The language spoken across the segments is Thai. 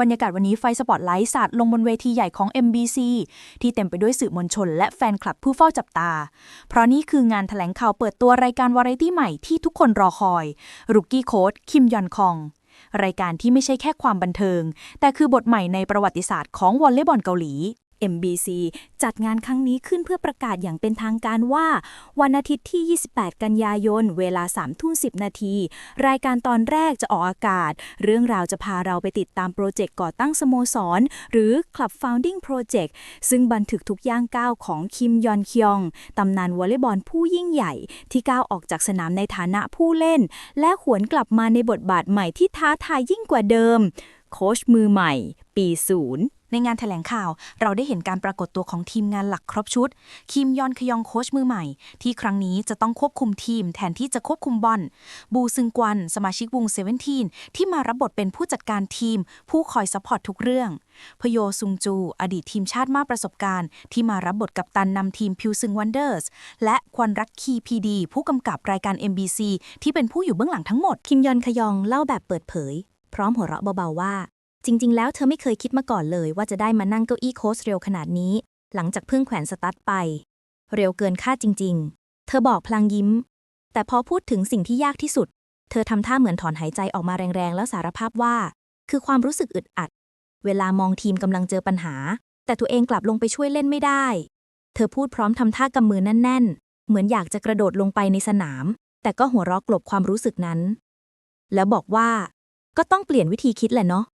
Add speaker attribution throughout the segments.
Speaker 1: บรรยากาศวันนี้ไฟสปอตไลท์สาดลงบนเวทีใหญ่ของ MBC ที่เต็มไปด้วยสื่อมวลชน และแฟนคลับผู้เฝ้าจับตา เพราะนี่คืองานแถลงข่าวเปิดตัวรายการวาไรตี้ใหม่ที่ทุกคนรอคอยรุกกี้โค้ดคิมยอนคอง รายการที่ไม่ใช่แค่ความบันเทิง แต่คือบทใหม่ในประวัติศาสตร์ของวอลเลย์บอลเกาหลี MBC จัดงานครั้งนี้ขึ้นเพื่อประกาศอย่างเป็นทางการว่า วันอาทิตย์ที่ 28 กันยายน เวลา3ทุ่ม10 นาที รายการตอนแรกจะออกอากาศ เรื่องราวจะพาเราไปติดตามโปรเจกต์ก่อตั้งสโมสร หรือ Club Founding Project ซึ่งบันทึกทุกย่างก้าวของคิมยอนคยอง ตำนานวอลเลย์บอลผู้ยิ่งใหญ่ ที่ก้าวออกจากสนามในฐานะผู้เล่น และหวนกลับมาในบทบาทใหม่ที่ท้าทายยิ่งกว่าเดิม โค้ชมือใหม่ ปีศูนย์ ในงานแถลงข่าว เราได้เห็นการปรากฏตัวของทีมงานหลักครบชุด คิมยอนคยองโค้ชมือใหม่ ที่ครั้งนี้จะต้องควบคุมทีมแทนที่จะควบคุมบอล บูซึงกวัน สมาชิกวงเซเว่นทีนที่มารับบทเป็นผู้จัดการทีม ผู้คอยซัพพอร์ตทุกเรื่อง พโยซุงจู อดีตทีมชาติมากประสบการณ์ ที่มารับบทกับตันนำทีมพิวซึงวันเดอร์สและควันรักคีพีดีผู้กำกับรายการ MBC ที่เป็นผู้อยู่เบื้องหลังทั้งหมด
Speaker 2: คิมยอนขยองเล่าแบบเปิดเผย พร้อมหัวเราะเบาๆว่า จริง ๆ แล้วเธอไม่เคยคิดมาก่อนเลย ว่าจะได้มานั่งเก้าอี้โค้ชเร็วขนาดนี้ หลังจากเพิ่งแขวนสตั๊ดไป เร็วเกินคาดจริง ๆ เธอบอกพลางยิ้ม แต่พอพูดถึงสิ่งที่ยากที่สุด เธอทำท่าเหมือนถอนหายใจออกมาแรงๆ แล้วสารภาพว่า คือความรู้สึกอึดอัด เวลามองทีมกำลังเจอปัญหา แต่ตัวเองกลับลงไปช่วยเล่นไม่ได้ เธอพูดพร้อมทำท่ากำมือแน่น ๆ เหมือนอยากจะกระโดดลงไปในสนาม แต่ก็หัวเราะกลบความรู้สึกนั้น แล้วบอกว่า ก็ต้องเปลี่ยนวิธีคิดแหละเนาะ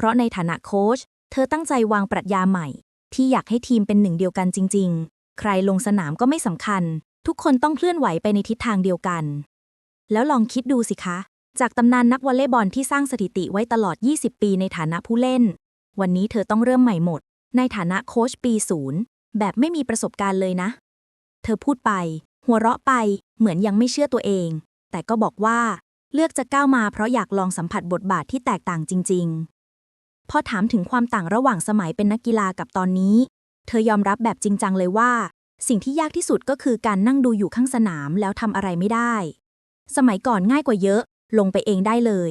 Speaker 2: เพราะในฐานะโค้ชเธอตั้งใจวางปรัชญาใหม่ ที่อยากให้ทีมเป็นหนึ่งเดียวกันจริง ๆ ใครลงสนามก็ไม่สำคัญ ทุกคนต้องเคลื่อนไหวไปในทิศทางเดียวกัน แล้วลองคิดดูสิคะ จากตำนานนักวอลเลย์บอลที่สร้างสถิติไว้ตลอด 20 ปีในฐานะผู้เล่น วันนี้เธอต้องเริ่มใหม่หมด ในฐานะโค้ชปีศูนย์แบบไม่มีประสบการณ์เลยนะ เธอพูดไป หัวเราะไป เหมือนยังไม่เชื่อตัวเอง แต่ก็บอกว่า เลือกจะก้าวมาเพราะอยากลองสัมผัสบทบาทที่แตกต่างจริงๆ พอถามถึงความต่างระหว่างสมัยเป็นนักกีฬากับตอนนี้ เธอยอมรับแบบจริงจังเลยว่า สิ่งที่ยากที่สุดก็คือการนั่งดูอยู่ข้างสนามแล้วทำอะไรไม่ได้ สมัยก่อนง่ายกว่าเยอะ ลงไปเองได้เลย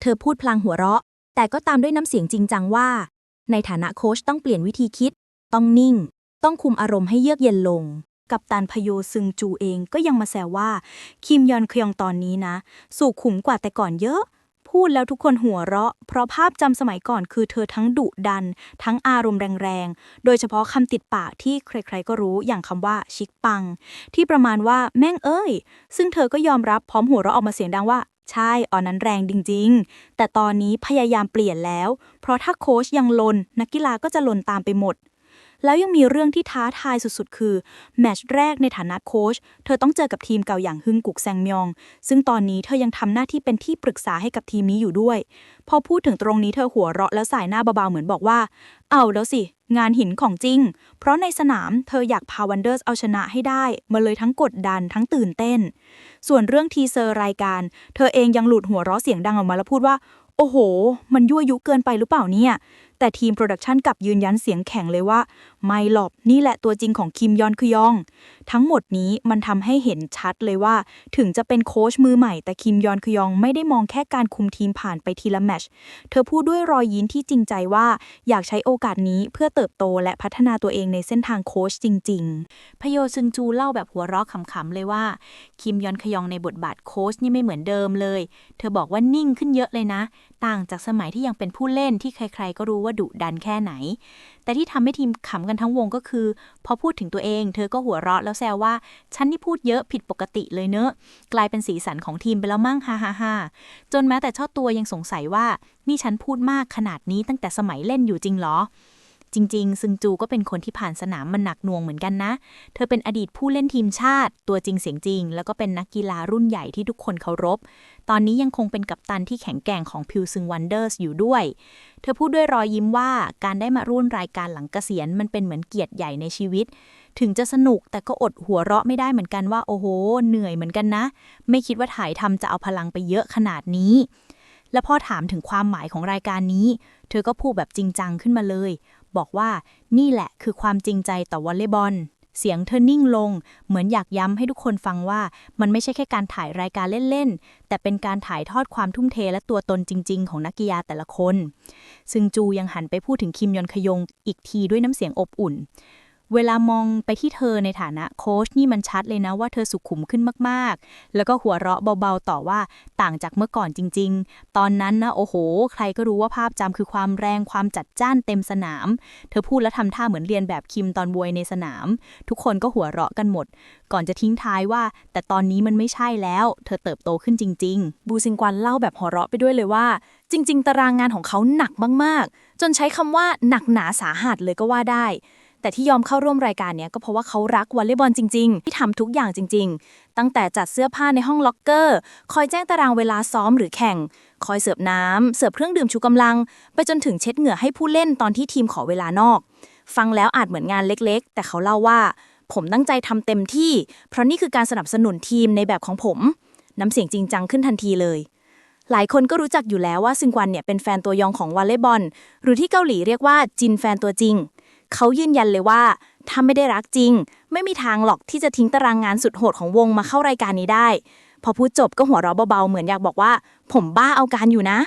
Speaker 2: เธอพูดพลางหัวเราะ แต่ก็ตามด้วยน้ำเสียงจริงจังว่า ในฐานะโค้ชต้องเปลี่ยนวิธีคิด ต้องนิ่ง ต้องคุมอารมณ์ให้เยือกเย็นลง
Speaker 1: กับตันพโยซึงจูเองก็ยังมาแซวว่า คิมยอนคยองตอนนี้นะ สุขุมกว่าแต่ก่อนเยอะ พูดแล้วทุกคนหัวเราะ เพราะภาพจำสมัยก่อนคือเธอทั้งดุดัน ทั้งอารมณ์แรงๆ โดยเฉพาะคำติดปากที่ใครๆก็รู้อย่างคำว่าชิกปัง ที่ประมาณว่าแม่งเอ้ย ซึ่งเธอก็ยอมรับพร้อมหัวเราะออกมาเสียงดังว่าใช่ออนนั้นแรงจริง ๆ แต่ตอนนี้พยายามเปลี่ยนแล้ว เพราะถ้าโค้ชยังลน นักกีฬาก็จะลนตามไปหมด แล้วยังมีเรื่องที่ท้าทายสุดๆ คือ แมตช์แรกในฐานะโค้ชเธอต้องเจอกับทีมเก่าอย่างฮึงกุกแซงมยอง ซึ่งตอนนี้เธอยังทำหน้าที่เป็นที่ปรึกษาให้กับทีมนี้อยู่ด้วย พอพูดถึงตรงนี้เธอหัวเราะแล้วสายหน้าเบาๆเหมือนบอกว่า เอาแล้วสิ งานหินของจริง เพราะในสนามเธออยากพาวันเดอร์สเอาชนะให้ได้ มาเลยทั้งกดดันทั้งตื่นเต้น ส่วนเรื่องทีเซอร์รายการ เธอเองยังหลุดหัวเราะเสียงดังออกมาแล้วพูดว่า โอ้โห มันยั่วยุเกินไปหรือเปล่าเนี่ย แต่ทีมโปรดักชันกลับยืนยันเสียงแข็งเลยว่า ไม่หรอกนี่แหละตัวจริงของคิมยอนคือยอง ทั้งหมดนี้มันทำให้เห็นชัดเลยว่า ถึงจะเป็นโค้ชมือใหม่ แต่คิมยอนคือยองไม่ได้มองแค่การคุมทีมผ่านไปทีละแมชเธอพูดด้วยรอยยิ้มที่จริงใจว่า อยากใช้โอกาสนี้เพื่อเติบโตและพัฒนาตัวเองในเส้นทางโค้ชจริง ๆ พโยซึงจูเล่าแบบหัวเราะขำๆเลยว่า คิมยอนคยองในบทบาทโค้ชนี่ไม่เหมือนเดิมเลย เธอบอกว่านิ่งขึ้นเยอะเลยนะ ต่างจากสมัยที่ยังเป็นผู้เล่นที่ใครๆก็รู้ว่าาดุดันแค่ไหน แต่ที่ทำให้ทีมขำกันทั้งวงก็คือ พอพูดถึงตัวเอง เธอก็หัวเราะแล้วแซวว่า ฉันนี่พูดเยอะผิดปกติเลยเนอะ กลายเป็นสีสันของทีมไปแล้วมั่งฮ่าฮ่าฮ่าจนแม้แต่เจ้าตัวยังสงสัยว่า นี่ฉันพูดมากขนาดนี้ตั้งแต่สมัยเล่นอยู่จริงเหรอ จริง ๆ ซึงจูก็เป็นคนที่ผ่านสนามมันหนักหน่วงเหมือนกันนะ เธอเป็นอดีตผู้เล่นทีมชาติ ตัวจริงเสียงจริง แล้วก็เป็นนักกีฬารุ่นใหญ่ที่ทุกคนเคารพ ตอนนี้ยังคงเป็นกัปตันที่แข็งแกร่งของพิวซึงวันเดอร์สอยู่ด้วย เธอพูดด้วยรอยยิ้มว่าการได้มาร่วมรายการหลังเกษียณมันเป็นเหมือนเกียรติใหญ่ในชีวิต ถึงจะสนุกแต่ก็อดหัวเราะไม่ได้เหมือนกันว่าโอ้โห เหนื่อยเหมือนกันนะ ไม่คิดว่าถ่ายทำจะเอาพลังไปเยอะขนาดนี้และพอถามถึงความหมายของรายการนี้ เธอก็พูดแบบจริงจังขึ้นมาเลย บอกว่า นี่แหละคือความจริงใจต่อวอลเลย์บอล เสียงเธอนิ่งลง เหมือนอยากย้ำให้ทุกคนฟังว่า มันไม่ใช่แค่การถ่ายรายการเล่น ๆ แต่เป็นการถ่ายทอดความทุ่มเทและตัวตนจริง ๆ ของนักกีฬาแต่ละคน ซึ่งจูยังหันไปพูดถึงคิมยอนขยงอีกทีด้วยน้ำเสียงอบอุ่น เวลามองไปที่เธอในฐานะโค้ชนี่มันชัดเลยนะว่าเธอสุขุมขึ้นมากๆ แล้วก็หัวเราะเบาๆต่อว่าต่างจากเมื่อก่อนจริง ๆ ตอนนั้นนะโอ้โห ใครก็รู้ว่าภาพจำคือความแรงความจัดจ้านเต็มสนาม เธอพูดและทำท่าเหมือนเรียนแบบคิมตอนบวยในสนาม ทุกคนก็หัวเราะกันหมด ก่อนจะทิ้งท้ายว่า แต่ตอนนี้มันไม่ใช่แล้ว เธอเติบโตขึ้นจริง ๆ
Speaker 3: บูซิงกวันเล่าแบบหัวเราะไปด้วยเลยว่า จริง ๆ ตารางงานของเขาหนักมากๆ จนใช้คำว่าหนักหนาสาหัสเลยก็ว่าได้ แต่ที่ยอมเข้าร่วมรายการเนี้ยก็เพราะว่าเขารักวอลเลย์บอลจริง ๆ ที่ทำทุกอย่างจริง ๆ ตั้งแต่จัดเสื้อผ้าในห้องล็อกเกอร์ คอยแจ้งตารางเวลาซ้อมหรือแข่ง คอยเสิร์ฟน้ำเสิร์ฟเครื่องดื่มชูกำลัง ไปจนถึงเช็ดเหงื่อให้ผู้เล่นตอนที่ทีมขอเวลานอก ฟังแล้วอาจเหมือนงานเล็กๆ แต่เขาเล่าว่า ผมตั้งใจทำเต็มที่ เพราะนี่คือการสนับสนุนทีมในแบบของผม น้ำเสียงจริงจังขึ้นทันทีเลยหลายคนก็รู้จักอยู่แล้วว่าซึงกวันเนี่ยเป็นแฟนตัวยองของวอลเลย์บอล หรือที่เกาหลีเรียกว่าจินแฟนตัวจริง เขายืนยันเลยว่าถ้าไม่ได้รักจริง ไม่มีทางหรอกที่จะทิ้งตารางงานสุดโหดของวงมาเข้ารายการนี้ได้ พอพูดจบก็หัวเราะเบาๆเหมือนอยากบอกว่า ผมบ้าเอาการอยู่นะ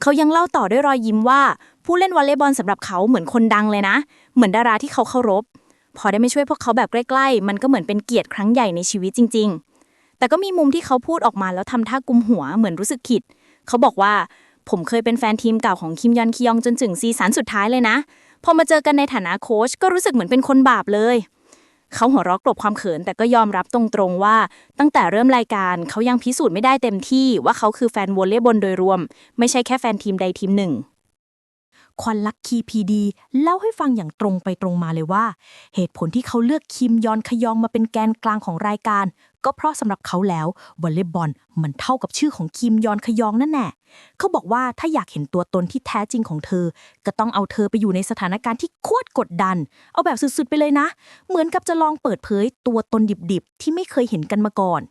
Speaker 3: เขายังเล่าต่อด้วยรอยยิ้มว่า ผู้เล่นวอลเลย์บอลสำหรับเขาเหมือนคนดังเลยนะ เหมือนดาราที่เขาเคารพ พอได้ไม่ช่วยพวกเขาแบบใกล้ ๆ มันก็เหมือนเป็นเกียรติครั้งใหญ่ในชีวิตจริง ๆ แต่ก็มีมุมที่เขาพูดออกมาแล้วทำท่ากุมหัวเหมือนรู้สึกผิด เขาบอกว่าผมเคยเป็นแฟนทีมเก่าของคิมยอนคิยองจนถึงซีซั่นสุดท้ายเลยนะ พอมาเจอกันในฐานะโค้ชก็รู้สึกเหมือนเป็นคนบาปเลย เขาหัวเราะกลบความเขิน แต่ก็ยอมรับตรงๆว่า ตั้งแต่เริ่มรายการเขายังพิสูจน์ไม่ได้เต็มที่ว่าเขาคือแฟนวอลเลย์บอลโดยรวม ไม่ใช่แค่แฟนทีมใดทีมหนึ่ง
Speaker 1: ควันลักคีพีดีเล่าให้ฟังอย่างตรงไปตรงมาเลยว่า เหตุผลที่เขาเลือกคิมยอนขยองมาเป็นแกนกลางของรายการ ก็เพราะสำหรับเขาแล้ววอลเลย์บอลมันเท่ากับชื่อของคิมยอนขยองนั่นแน่เขาบอกว่าถ้าอยากเห็นตัวตนที่แท้จริงของเธอ ก็ต้องเอาเธอไปอยู่ในสถานการณ์ที่โคตรกดดัน เอาแบบสุดๆไปเลยนะ เหมือนกับจะลองเปิดเผยตัวตนดิบๆ ที่ไม่เคยเห็นกันมาก่อน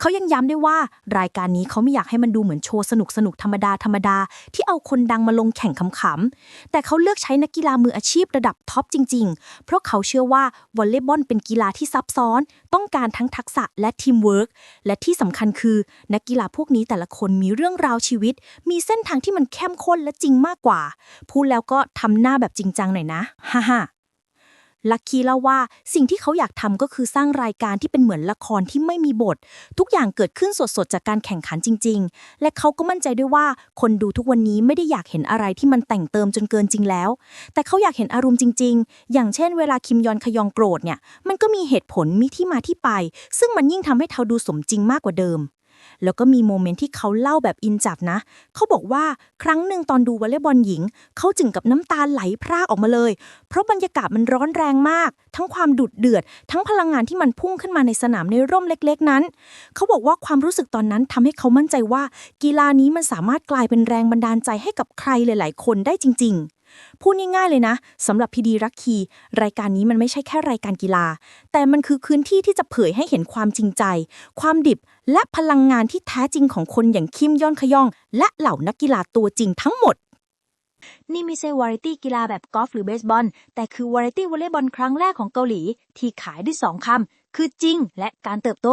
Speaker 1: เขายังย้ำได้ว่ารายการนี้เขาไม่อยากให้มันดูเหมือนโชว์สนุกสนุกๆธรรมดาธรรมดาที่เอาคนดังมาลงแข่งขำๆแต่เขาเลือกใช้นักกีฬามืออาชีพระดับท็อปจริง ๆ เพราะเขาเชื่อว่าวอลเลย์บอลเป็นกีฬาที่ซับซ้อน ต้องการทั้งทักษะและทีมเวิร์กและที่สำคัญคือ นักกีฬาพวกนี้แต่ละคนมีเรื่องราวชีวิต มีเส้นทางที่มันเข้มข้นและจริงมากกว่า พูดแล้วก็ทำหน้าแบบจริงจังหน่อยนะ ฮ่าฮ่า ลักคีเล่าว่าสิ่งที่เขาอยากทำก็คือสร้างรายการที่เป็นเหมือนละครที่ไม่มีบท ทุกอย่างเกิดขึ้นสดๆ จากการแข่งขันจริง ๆ และเขาก็มั่นใจด้วยว่าคนดูทุกวันนี้ไม่ได้อยากเห็นอะไรที่มันแต่งเติมจนเกินจริงแล้ว แต่เขาอยากเห็นอารมณ์จริง ๆ อย่างเช่นเวลาคิมยอนขยองโกรธเนี่ยมันก็มีเหตุผลมีที่มาที่ไป ซึ่งมันยิ่งทำให้เขาดูสมจริงมากกว่าเดิม แล้วก็มีโมเมนต์ที่เขาเล่าแบบอินจัดนะ เขาบอกว่าครั้งหนึ่งตอนดูวอลเลย์บอลหญิง เขาจึงกับน้ำตาไหลพรากออกมาเลย เพราะบรรยากาศมันร้อนแรงมาก ทั้งความดุดเดือด ทั้งพลังงานที่มันพุ่งขึ้นมาในสนามในร่มเล็กๆนั้น เขาบอกว่าความรู้สึกตอนนั้นทำให้เขามั่นใจว่า กีฬานี้มันสามารถกลายเป็นแรงบันดาลใจให้กับใครหลาย ๆ คนได้จริง ๆ พูดง่ายๆเลยนะสำหรับพีดีรักคีรายการนี้มันไม่ใช่แค่รายการกีฬา แต่มันคือพื้นที่ที่จะเผยให้เห็นความจริงใจ ความดิบและพลังงานที่แท้จริงของคนอย่างคิมยอนขยอง และเหล่านักกีฬาตัวจริงทั้งหมด
Speaker 3: นี่ไม่ใช่วาไรตี้กีฬาแบบกอล์ฟหรือเบสบอล แต่คือวาไรตี้วอลเลย์บอลครั้งแรกของเกาหลี ที่ขายด้วยสองคำ คือจริงและการเติบโต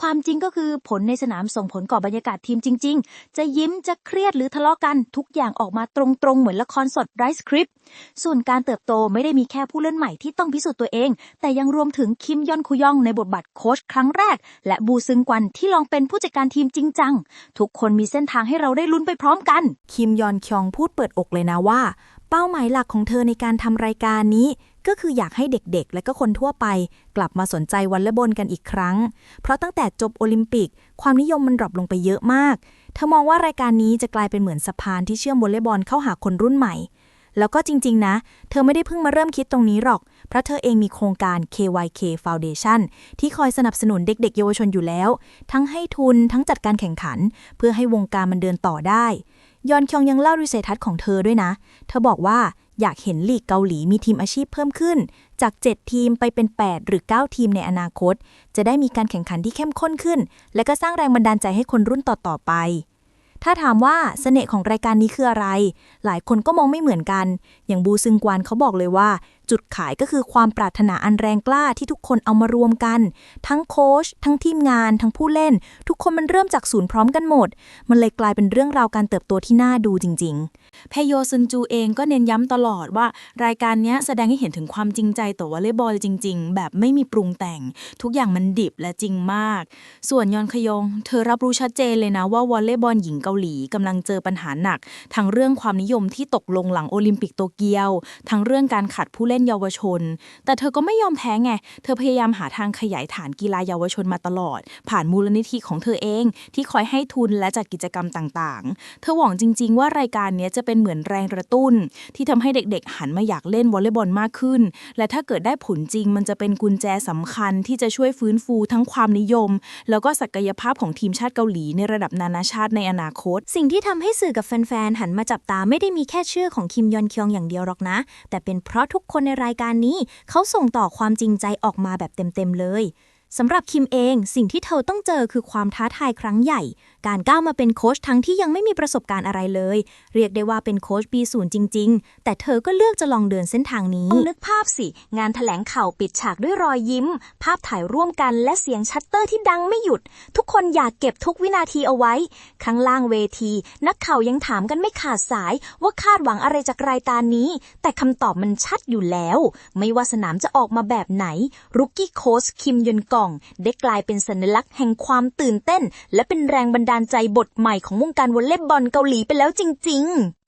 Speaker 3: ความจริงก็คือผลในสนามส่งผลก่อบรรยากาศทีมจริง ๆ จะยิ้มจะเครียดหรือทะเลาะกันทุกอย่างออกมาตรงๆ เหมือนละครสดไรส์คริปต์ส่วนการเติบโตไม่ได้มีแค่ผู้เล่นใหม่ที่ต้องพิสูจน์ตัวเอง แต่ยังรวมถึงคิมยอนคุยองในบทบาทโค้ชครั้งแรก และบูซึงกวันที่ลองเป็นผู้จัดการทีมจริงจังทุกคนมีเส้นทางให้เราได้ลุ้นไปพร้อมกัน
Speaker 2: คิมยอนคยองพูดเปิดอกเลยนะว่า เป้าหมายหลักของเธอในการทำรายการนี้ ก็คืออยากให้เด็กๆ และก็คนทั่วไป กลับมาสนใจวอลเลย์บอลกันอีกครั้ง เพราะตั้งแต่จบโอลิมปิก ความนิยมมันดรอปลงไปเยอะมาก เธอมองว่ารายการนี้จะกลายเป็นเหมือนสะพานที่เชื่อมวอลเลย์บอลเข้าหาคนรุ่นใหม่ แล้วก็จริงๆนะ เธอไม่ได้เพิ่งมาเริ่มคิดตรงนี้หรอก เพราะเธอเองมีโครงการ KYK Foundation ที่คอยสนับสนุนเด็ก ๆ เยาวชนอยู่แล้ว ทั้งให้ทุนทั้งจัดการแข่งขัน เพื่อให้วงการมันเดินต่อได้ยอนคยองยังเล่าวิสัยทัศน์ของเธอด้วยนะ เธอบอกว่า อยากเห็นลีกเกาหลีมีทีมอาชีพเพิ่มขึ้น จาก 7 ทีมไปเป็น 8 หรือ 9 ทีมในอนาคต จะได้มีการแข่งขันที่เข้มข้นขึ้น และก็สร้างแรงบันดาลใจให้คนรุ่นต่อๆไป
Speaker 4: ถ้าถามว่าเสน่ห์ของรายการนี้คืออะไร หลายคนก็มองไม่เหมือนกัน อย่างบูซึงกวานเขาบอกเลยว่า จุดขายก็คือความปรารถนาอันแรงกล้าที่ทุกคนเอามารวมกัน ทั้งโค้ชทั้งทีมงาน ทั้งผู้เล่น ทุกคนมันเริ่มจากศูนย์พร้อมกันหมด มันเลยกลายเป็นเรื่องราวการเติบโตที่น่าดูจริง ๆ
Speaker 1: แพโยซึนจูเองก็เน้นย้ำตลอดว่ารายการนี้แสดงให้เห็นถึงความจริงใจต่อวอลเลย์บอลจริง ๆ แบบไม่มีปรุงแต่ง ทุกอย่างมันดิบและจริงมาก ส่วนยอนคยง เธอรับรู้ชัดเจนเลยนะว่าวอลเลย์บอลหญิงเกาหลีกำลังเจอปัญหาหนัก ทั้งเรื่องความนิยมที่ตกลงหลังโอลิมปิกโตเกียว ทั้งเรื่องการขัดผู้เล่นเยาวชน แต่เธอก็ไม่ยอมแพ้ไง เธอพยายามหาทางขยายฐานกีฬาเยาวชนมาตลอด ผ่านมูลนิธิของเธอเอง ที่คอยให้ทุนและจัดกิจกรรมต่าง ๆ เธอหวังจริง ๆ ว่ารายการนี้จะเป็นเป็นเหมือนแรงกระตุ้น ที่ทำให้เด็กๆ หันมาอยากเล่นวอลเลย์บอลมากขึ้น และถ้าเกิดได้ผลจริง มันจะเป็นกุญแจสำคัญที่จะช่วยฟื้นฟูทั้งความนิยม แล้วก็ศักยภาพของทีมชาติเกาหลีในระดับนานาชาติในอนาคต
Speaker 4: สิ่งที่ทำให้สื่อกับแฟนๆหันมาจับตาไม่ได้มีแค่ชื่อของคิมยอนคยองอย่างเดียวหรอกนะ แต่เป็นเพราะทุกคนในรายการนี้ เขาส่งต่อความจริงใจออกมาแบบเต็มๆเลย สำหรับคิมเองสิ่งที่เธอต้องเจอคือความท้าทายครั้งใหญ่ การก้าวมาเป็นโค้ชทั้งที่ยังไม่มีประสบการณ์อะไรเลย เรียกได้ว่าเป็นโค้ชปีศูนย์จริง ๆ แต่เธอก็เลือกจะลองเดินเส้นทางนี้
Speaker 3: ลองนึกภาพสิ งานถแถลงข่าวปิดฉากด้วยรอยยิ้ม ภาพถ่ายร่วมกันและเสียงชัตเตอร์ที่ดังไม่หยุด ทุกคนอยากเก็บทุกวินาทีเอาไว้ ข้างล่างเวที นักข่าวยังถามกันไม่ขาดสาย ว่าคาดหวังอะไรจากรายการนี้ แต่คำตอบมันชัดอยู่แล้ว ไม่ว่าสนามจะออกมาแบบไหนรุกกี้โค้ชคิมยนกออง ได้กลายเป็นสัญลักษณ์แห่งความตื่นเต้น และเป็นแรงบันดาลใจบทใหม่ของวงการวอลเลย์บอลเกาหลีไปแล้วจริง ๆ